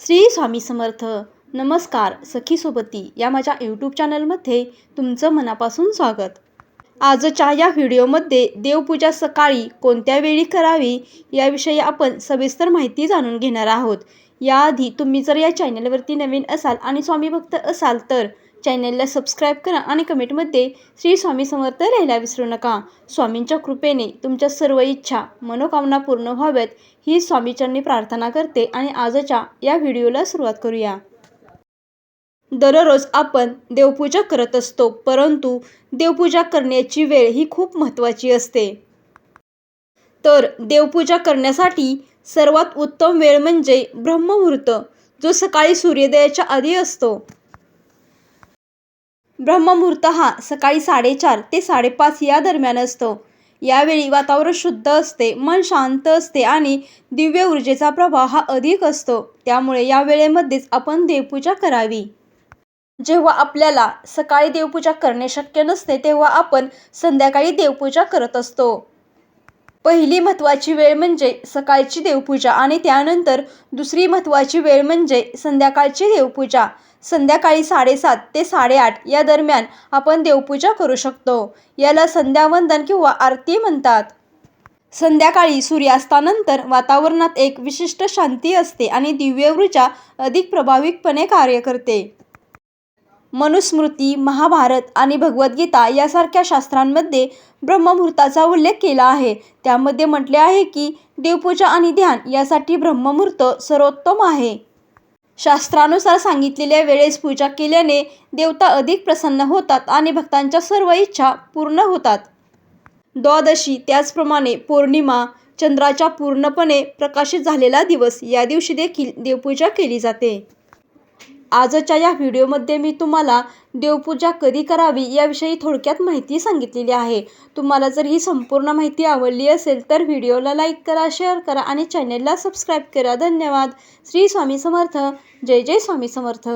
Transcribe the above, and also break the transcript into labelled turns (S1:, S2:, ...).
S1: श्री स्वामी समर्थ. नमस्कार सखी सोबती या माझ्या यूट्यूब चॅनलमध्ये तुमचं मनापासून स्वागत. आजच्या या व्हिडिओमध्ये देवपूजा सकाळी कोणत्या वेळी करावी याविषयी आपण सविस्तर माहिती जाणून घेणार आहोत. याआधी तुम्ही जर या चॅनलवरती नवीन असाल आणि स्वामी भक्त असाल तर चॅनलला सबस्क्राईब करा आणि कमेंटमध्ये श्री स्वामी समर्थ लिहायला विसरू नका. स्वामींच्या कृपेने तुमच्या सर्व इच्छा मनोकामना पूर्ण व्हाव्यात ही स्वामीचरणी प्रार्थना करते आणि आजच्या या व्हिडिओला सुरुवात करूया. दररोज आपण देवपूजा करत असतो परंतु देवपूजा करण्याची वेळ ही खूप महत्त्वाची असते. तर देवपूजा करण्यासाठी सर्वात उत्तम वेळ म्हणजे ब्रह्ममुहूर्त जो सकाळी सूर्योदयाच्या आधी असतो. ब्रह्ममुहूर्त हा सकाळी साडेचार ते साडेपाच या दरम्यान असतो. यावेळी वातावरण शुद्ध असते मन शांत असते आणि दिव्य ऊर्जेचा प्रभाव हा अधिक असतो. त्यामुळे या वेळेमध्येच आपण देवपूजा करावी. जेव्हा आपल्याला सकाळी देवपूजा करणे शक्य नसते तेव्हा आपण संध्याकाळी देवपूजा करत असतो. पहिली महत्त्वाची वेळ म्हणजे सकाळची देवपूजा आणि त्यानंतर दुसरी महत्त्वाची वेळ म्हणजे संध्याकाळची देवपूजा. संध्याकाळी साडेसात ते साडेआठ या दरम्यान आपण देवपूजा करू शकतो. याला संध्यावंदन किंवा आरती म्हणतात. संध्याकाळी सूर्यास्तानंतर वातावरणात एक विशिष्ट शांती असते आणि दिव्य ऊर्जा अधिक प्रभावीपणे कार्य करते. मनुस्मृती महाभारत आणि भगवद्गीता यासारख्या शास्त्रांमध्ये ब्रह्ममुहूर्ताचा उल्लेख केला आहे. त्यामध्ये म्हटले आहे की देवपूजा आणि ध्यान यासाठी ब्रह्ममुहूर्त सर्वोत्तम आहे. शास्त्रानुसार सांगितलेल्या वेळेस पूजा केल्याने देवता अधिक प्रसन्न होतात आणि भक्तांच्या सर्व इच्छा पूर्ण होतात. द्वादशी त्याचप्रमाणे पौर्णिमा चंद्राच्या पूर्णपणे प्रकाशित झालेला दिवस या दिवशी देखील देवपूजा केली जाते. आजच्या या व्हिडिओमध्ये मी तुम्हाला देवपूजा कधी करावी याविषयी थोडक्यात माहिती सांगितलेली आहे. तुम्हाला जर ही संपूर्ण माहिती आवडली असेल तर व्हिडिओला लाईक करा शेअर करा आणि चॅनलला सबस्क्राईब करा. धन्यवाद. श्री स्वामी समर्थ. जय जय स्वामी समर्थ.